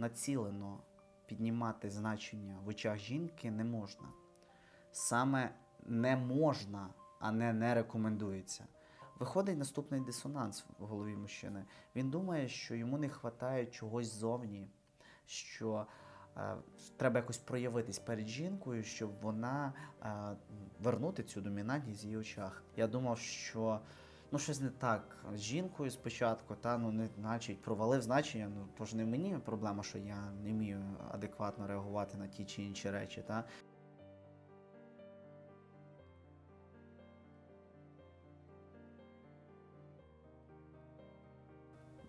націлено піднімати значення в очах жінки не можна. Саме не можна, а не не рекомендується. Виходить наступний дисонанс в голові мужчини. Він думає, що йому не вистачає чогось зовні, що е, треба якось проявитись перед жінкою, щоб вона е, вернути цю домінантність в її очах. Я думав, що ну щось не так з жінкою спочатку, та ну не значить провалив значення. Ну то ж не мені проблема, що я не вмію адекватно реагувати на ті чи інші речі. Та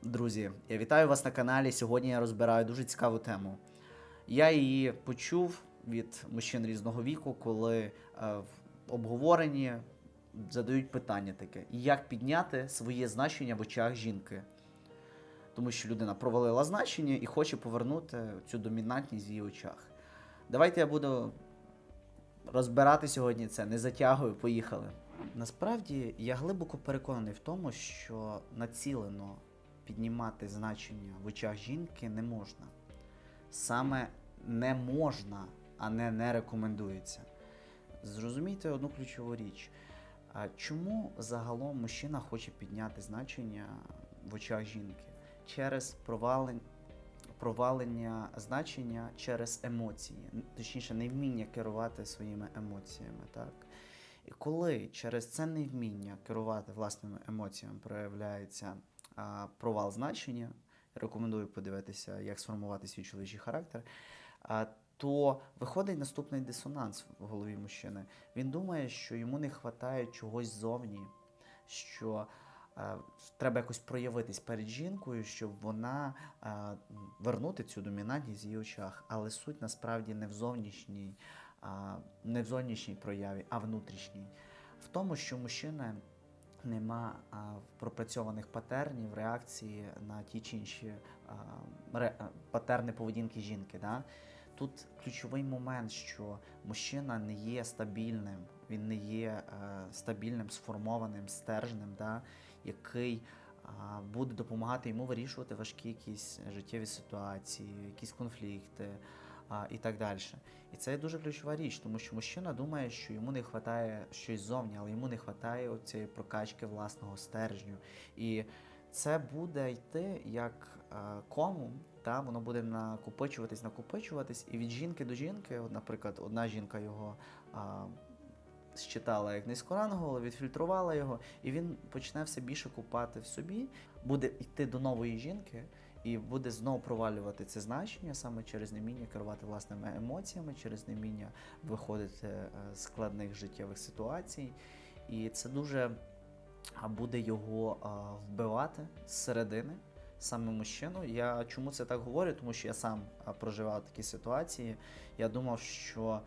Друзі, я вітаю вас на каналі. Сьогодні я розбираю дуже цікаву тему. Я її почув від мужчин різного віку, коли е, в обговоренні задають питання таке: як підняти своє значення в очах жінки? Тому що людина провалила значення і хоче повернути цю домінантність в її очах. Давайте я буду розбирати сьогодні це, не затягую, поїхали. Насправді я глибоко переконаний в тому, що націлено піднімати значення в очах жінки не можна. Саме не можна, а не не рекомендується. Зрозумійте одну ключову річ. А чому загалом мужчина хоче підняти значення в очах жінки? Через провалень, провалення значення через емоції, точніше, невміння керувати своїми емоціями. Так? І коли через це невміння керувати власними емоціями проявляється а, провал значення, рекомендую подивитися, як сформувати свій чоловічий характер, а, то виходить наступний дисонанс в голові мужчини. Він думає, що йому не вистачає чогось зовні, що е, треба якось проявитись перед жінкою, щоб вона е, вернути цю домінантність в її очах. Але суть насправді не в зовнішній, а, не в зовнішній прояві, а внутрішній. В тому, що мужчина нема а, пропрацьованих патернів реакції на ті чи інші а, ре, патерни поведінки жінки. Да? Тут ключовий момент, що мужчина не є стабільним, він не є е, стабільним, сформованим, стержнем, да? який буде допомагати йому вирішувати важкі якісь життєві ситуації, якісь конфлікти і так далі. І це дуже ключова річ, тому що мужчина думає, що йому не вистачає щось зовні, але йому не вистачає цієї прокачки власного стержню. І це буде йти як е, кому, та воно буде накопичуватись, накопичуватись, і від жінки до жінки, от, наприклад, одна жінка його а, считала як низькорангового, відфільтрувала його, і він почне все більше купати в собі, буде йти до нової жінки. І буде знову провалювати це значення саме через неміння керувати власними емоціями, через неміння виходити е, з складних життєвих ситуацій. І це дуже буде його вбивати зсередини, саме мужчину. Я чому це так говорю? Тому що я сам проживав такі ситуації. Я думав, що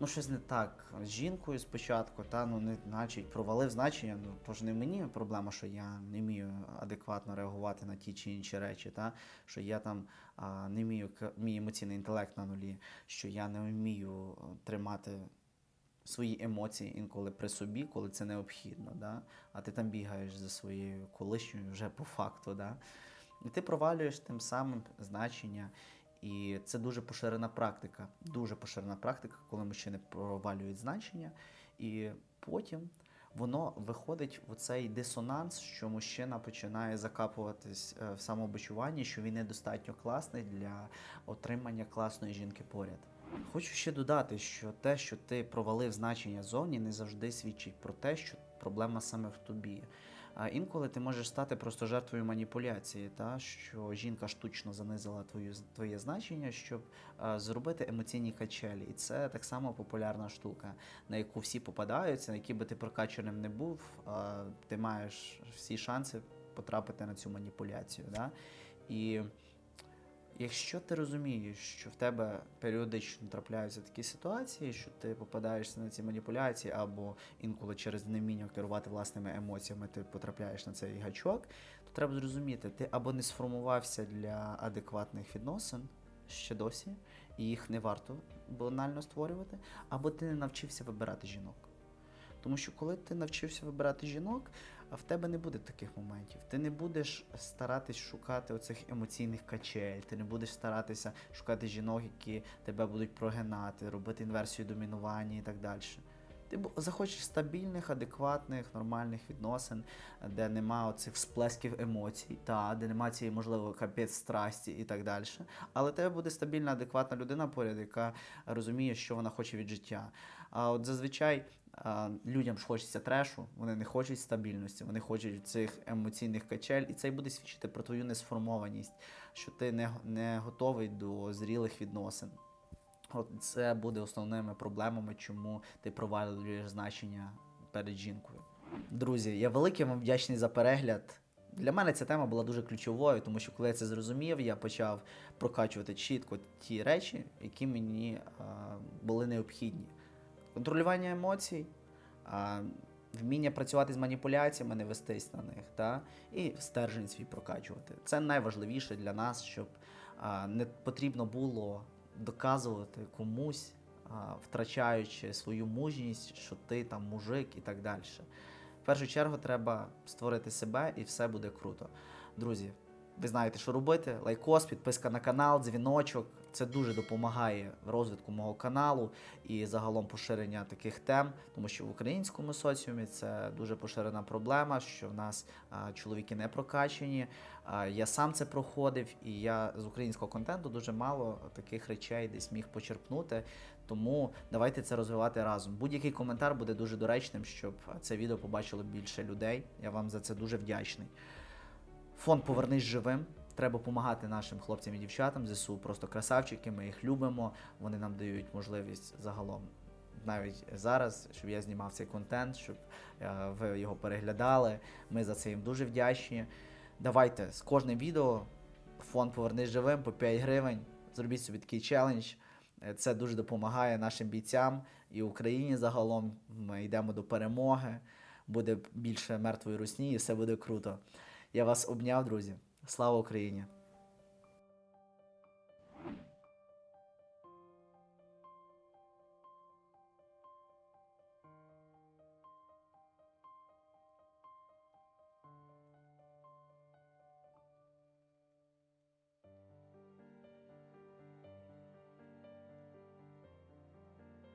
ну щось не так з жінкою спочатку, та ну не значить провалив значення. Ну ж не мені проблема, що я не вмію адекватно реагувати на ті чи інші речі, та що я там а, не вмію мій емоційний інтелект на нулі, що я не вмію тримати свої емоції інколи при собі, коли це необхідно, да? а ти там бігаєш за своєю колишньою вже по факту. Да? І ти провалюєш тим самим значення. І це дуже поширена практика. Дуже поширена практика, коли мужчини провалюють значення, і потім воно виходить в цей дисонанс, що мужчина починає закапуватись е, в самобичуванні, що він недостатньо класний для отримання класної жінки поряд. Хочу ще додати, що те, що ти провалив значення зовні, не завжди свідчить про те, що проблема саме в тобі. А інколи ти можеш стати просто жертвою маніпуляції, та що жінка штучно занизила твою твоє значення, щоб е, зробити емоційні качелі. І це так само популярна штука, на яку всі попадаються, на які би ти прокачаним не був, е, ти маєш всі шанси потрапити на цю маніпуляцію. Да? І Якщо ти розумієш, що в тебе періодично трапляються такі ситуації, що ти попадаєшся на ці маніпуляції, або інколи через невміння керувати власними емоціями ти потрапляєш на цей гачок, то треба зрозуміти, ти або не сформувався для адекватних відносин ще досі, і їх не варто банально створювати, або ти не навчився вибирати жінок. Тому що коли ти навчився вибирати жінок, а в тебе не буде таких моментів. Ти не будеш старатись шукати оцих емоційних качель, ти не будеш старатися шукати жінок, які тебе будуть прогинати, робити інверсію домінування і так далі. Ти захочеш стабільних, адекватних, нормальних відносин, де нема оцих всплесків емоцій, та де нема цієї, можливо, капець страсті і так далі. Але тебе буде стабільна, адекватна людина поряд, яка розуміє, що вона хоче від життя. А от зазвичай людям ж хочеться трешу, вони не хочуть стабільності, вони хочуть цих емоційних качель, і це й буде свідчити про твою несформованість, що ти не, не готовий до зрілих відносин. От це буде основними проблемами, чому ти провалюєш значення перед жінкою. Друзі, я великий вам вдячний за перегляд. Для мене ця тема була дуже ключовою, тому що коли я це зрозумів, я почав прокачувати чітко ті речі, які мені а, були необхідні. Контролювання емоцій, вміння працювати з маніпуляціями, не вестись на них, та? і стержень свій прокачувати. Це найважливіше для нас, щоб не потрібно було доказувати комусь, втрачаючи свою мужність, що ти там мужик і так далі. В першу чергу треба створити себе і все буде круто. Друзі, ви знаєте, що робити. Лайкос, підписка на канал, дзвіночок. Це дуже допомагає в розвитку мого каналу і загалом поширення таких тем, тому що в українському соціумі це дуже поширена проблема, що в нас чоловіки не прокачені. Я сам це проходив, і я з українського контенту дуже мало таких речей десь міг почерпнути. Тому давайте це розвивати разом. Будь-який коментар буде дуже доречним, щоб це відео побачило більше людей. Я вам за це дуже вдячний. Фонд Повернись живим. Треба допомагати нашим хлопцям і дівчатам. ЗСУ просто красавчики, ми їх любимо. Вони нам дають можливість загалом. Навіть зараз, щоб я знімав цей контент, щоб е, ви його переглядали. Ми за це їм дуже вдячні. Давайте з кожним відео фонд Повернись живим по 5 гривень. Зробіть собі такий челендж. Е, Це дуже допомагає нашим бійцям і Україні загалом. Ми йдемо до перемоги. Буде більше мертвої русні, і все буде круто. Я вас обняв, друзі. Слава Україні!